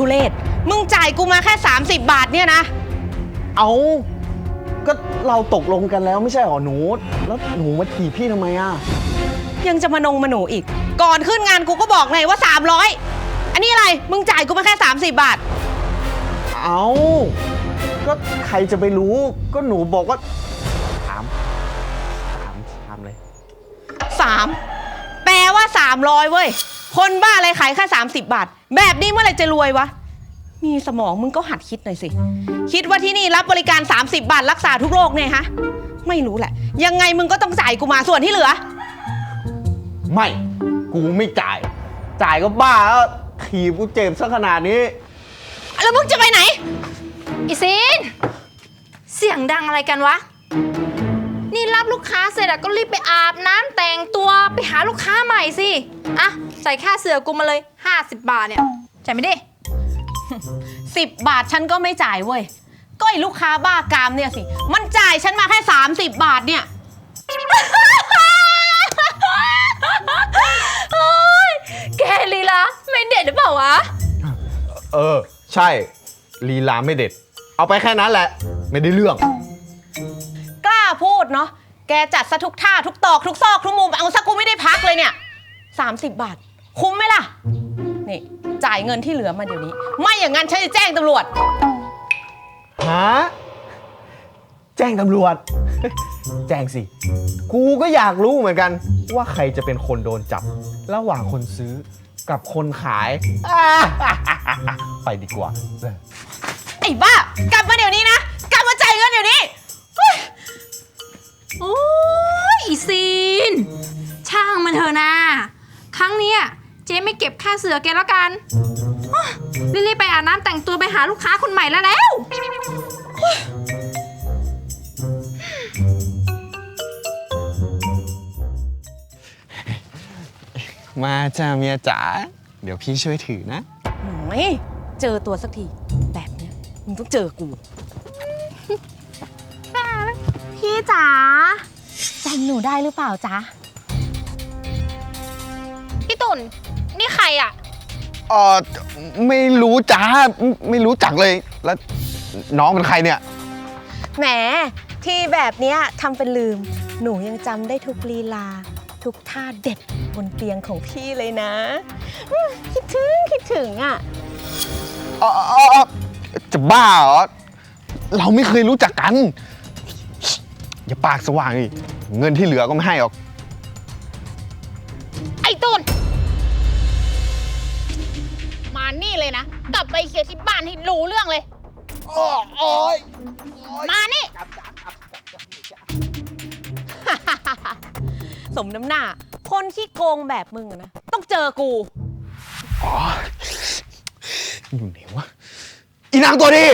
ทุเรศ มึงจ่ายกูมาแค่ 30 บาทเนี่ยนะ เอา ก็เราตกลงกันแล้วไม่ใช่เหรอหนู แล้วหนูมาถีบพี่ทำไมอะ ยังจะมานงมาหนูอีก ก่อนขึ้นงานกูก็บอกไงว่า 300 อันนี้อะไร มึงจ่ายกูมาแค่ 30 บาท เอาก็ใครจะไปรู้ ก็หนูบอกว่าถามถามถามเลย 3 แปลว่า 300 เว้ย คนบ้าอะไรขายแค่30 บาท แบบนี้เมื่อไหรจะรวยวะ มีสมองมึงก็หัดคิดหน่อยสิ คิดว่าที่นี่รับบริการ 30 บาทรักษาทุกโรคเนี่ยฮะ ไม่รู้แหละ ยังไงมึงก็ต้องจ่ายกูมาส่วนที่เหลือ ไม่ กูไม่จ่าย จ่ายก็บ้าแล้วถีบกูเจ็บซะขนาดนี้ แล้วมึงจะไปไหน อีซิน เสียงดังอะไรกันวะ นี่รับลูกค้าเสร็จอะก็รีบไปอาบน้ำแต่งตัวไปหาลูกค้าใหม่สิ อะ ใส่ค่าเสือกูมาเลย 50 บาทเนี่ยจ่ายไม่ได้10บาทฉันก็ไม่จ่ายเว้ย ก็ไอ้ลูกค้าบ้ากามเนี่ยสิ มันจ่ายฉันมาแค่ 30 บาทเนี่ย โอ้ยแกลีละไม่เด็ดหรือเปล่าวะ เออ ใช่ลีลาไม่เด็ด เอาไปแค่นั้นแหละ ไม่ได้เรื่อง กล้าพูดเนาะ แกจัดซะทุกท่าทุกตอกทุกซอกทุกมุม เอาซะกูไม่ได้พักเลยเนี่ย 30 บาท คุ้มไหมล่ะ นี่ จ่ายเงินที่เหลือมาเดี๋ยวนี้ ไม่อย่างนั้นฉันจะแจ้งตำรวจฮะแจ้งตำรวจ แจ้งสิ กูก็อยากรู้เหมือนกัน ว่าใครจะเป็นคนโดนจับ ระหว่างคนซื้อกับคนขายไปดีกว่า ไอ้บ้า กลับ สือแกแล้วกันอ๊ะรีบๆไปอาบน้ำแต่งตัวไปหาลูกค้าคนใหม่แล้วแล้วมาจ้าเมียจ๋าเดี๋ยวพี่ช่วยถือนะหน่อยเจอตัวสักที แบบเนี้ยมึงต้องเจอกูพี่จ๋าจำหนูได้หรือเปล่าจ๊ะพี่ตุ่นนี่ใครอะ เออไม่รู้จ้าไม่ไม่รู้จักเลย แล้วน้องเป็นใครเนี่ย แหม ที่แบบเนี้ยทำเป็นลืม หนูยังจำได้ทุกลีลา ทุกท่าเด็ดบนเตียงของพี่เลยนะอื้อคิดถึงคิดถึงอะอ๋ออ๋ออ๋อจะบ้าเหรอ เราไม่เคยรู้จักกัน อย่าปากสว่างอีกเงินที่เหลือก็ไม่ให้หรอก ไอ้ตุนมา นี่เลยนะ กลับไปเคลียร์ที่บ้านให้รู้เรื่องเลยมานี่สมน้ำหน้า คนที่โกงแบบมึงอะนะ ต้องเจอกูอยู่ไหนวะ อีนางตัวดี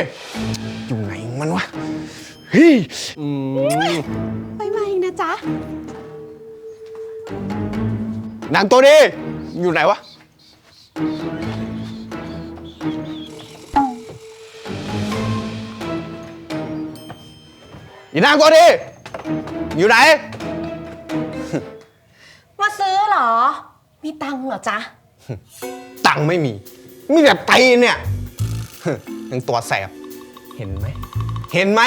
อยู่ไหนมันวะเฮ้ยอืมไปมาอีกนะจ๊ะ นางตัวดีอยู่ไหนวะ อีนางตัวดี อยู่ไหน มาซื้อเหรอ มีตังค์เหรอจ๊ะ ตังค์ไม่มี มีแต่ตีนเนี่ย ยังตัวแสบ เห็นไหม เห็นไหม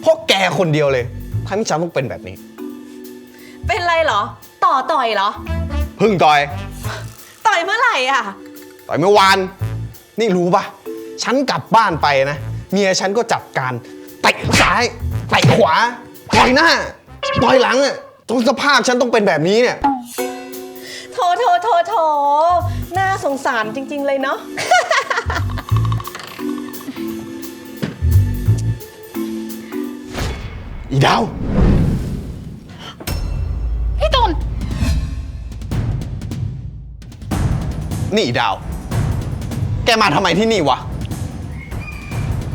เพราะแกคนเดียวเลยทำให้ฉันต้องเป็นแบบนี้ เป็นไรเหรอ ต่อต่อยเหรอ พึ่งต่อย ต่อยเมื่อไหร่อะ ต่อยเมื่อวาน นี่รู้ปะฉันกลับบ้านไปนะ เมียฉันก็จับการเตะ ซ้ายเตะขวาต่อยหน้าต่อยหลังอะจนสภาพฉันต้องเป็นแบบนี้เนี่ย โถโถโถโถน่าสงสารจริง ๆ เลยเนาะ อีดาว พี่ตุนนี่อีดาว แกมาทำไมที่นี่วะ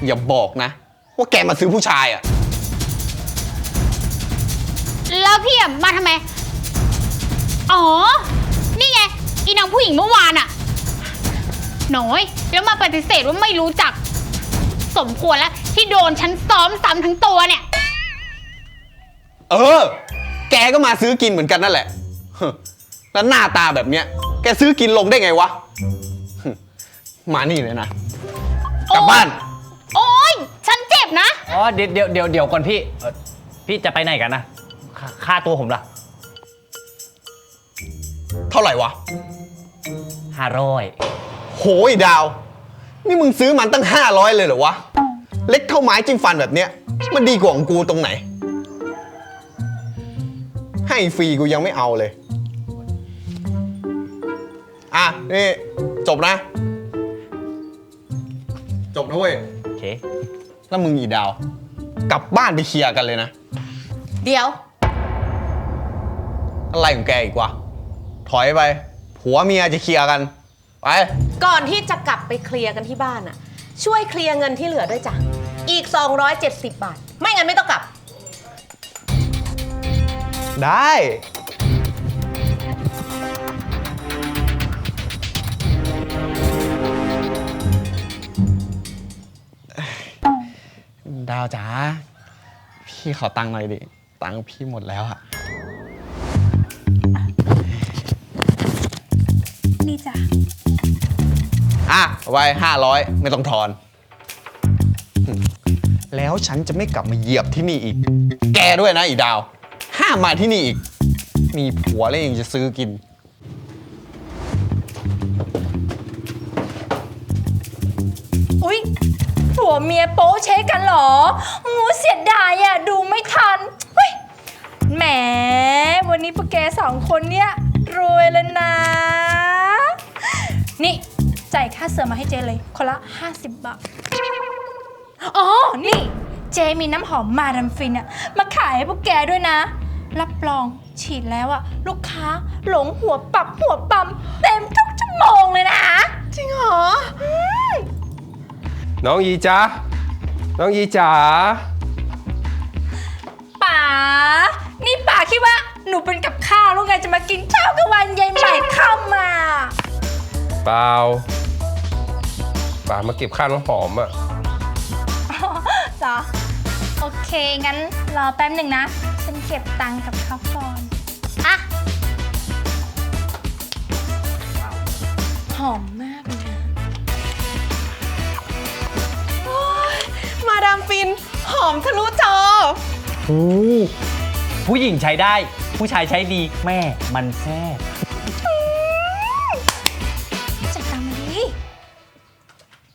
อย่าบอกนะ ว่าแกมาซื้อผู้ชายอะแล้วพี่อะมาทำไม อ๋อ นี่ไง อีนางผู้หญิงเมื่อวานอะหน้อย แล้วมาปฏิเสธว่าไม่รู้จัก สมควรแล้ว ที่โดนฉันซ้อมซ้ำทั้งตัวเนี่ย เออ แกก็มาซื้อกินเหมือนกันนั่นแหละแล้วหน้าตาแบบเนี้ย แกซื้อกินลงได้ไงวะมานี่เลยนะ กลับบ้าน โอ๊ยฉันเจ็บนะ อ๋อเดี๋ยวเดี๋ยวเดี๋ยวเดี๋ยวก่อนพี่เอ่อพี่จะไปไหนกันนะค่าค่าตัวผมล่ะเท่าไหร่วะ ห้าร้อยโหยดาว นี่มึงซื้อมันตั้ง 500 เลยเหรอวะ เล็กเท่าไม้จิ้มฟันแบบเนี้ย มันดีกว่าของกูตรงไหน ให้ฟรีกูยังไม่เอาเลย อะ นี่ จบนะ จบนะเว้ย โอเค แล้วมึงอีดาว กลับบ้านไปเคลียร์กันเลยนะ เดี๋ยว อะไรของแกอีกวะ ถอยไป ผัวเมียจะเคลียร์กัน ไป ก่อนที่จะกลับไปเคลียร์กันที่บ้านอะช่วยเคลียร์เงินที่เหลือด้วยจ้ะ อีก 270 บาท ไม่งั้นไม่ต้องกลับ ได้ ดาวจ๋าพี่ขอตังค์หน่อยดิ ตังค์พี่หมดแล้วอะนี่จ้ะอะเอาไว้ห้าร้อยไม่ต้องทอน แล้วฉันจะไม่กลับมาเหยียบที่นี่อีก แกด้วยนะอีดาว ห้ามมาที่นี่อีก มีผัวแล้วยังจะซื้อกิน วเมียโป๊เช็คกันเหรองูเสียดายอะดูไม่ทันเฮ้ยแหม วันนี้พวกแกสองคนเนี่ยรวยแล้วนะ นี่จ่ายค่าเสือมาให้เจเลย คนละ 50 บาท อ๋อ นี่ เจมีน้ำหอมมาดามฟินอะมาขายให้พวกแกด้วยนะ รับรองฉีดแล้วอะลูกค้าหลงหัวปับหัวปั๊มเต็มทุกชั่วโมงเลยนะ จริงเหรอ น้องยีจ๋าน้องยีจ๋าป๋า นี่ป๋าคิดว่าหนูเป็นกับข้าวแล้วไงจะมากินข้าวกลางวันยายใหม่เข้ามาเปล่าป่ามาเก็บข้าวน้ำหอมอะเหรอ โอเค งั้นรอแป๊บหนึ่งนะ ฉันเก็บตังค์กับเขาก่อนอะหอมมาก อมทะลุจอ ผู้หญิงใช้ได้ ผู้ชายใช้ดีแม่มันแซ่บ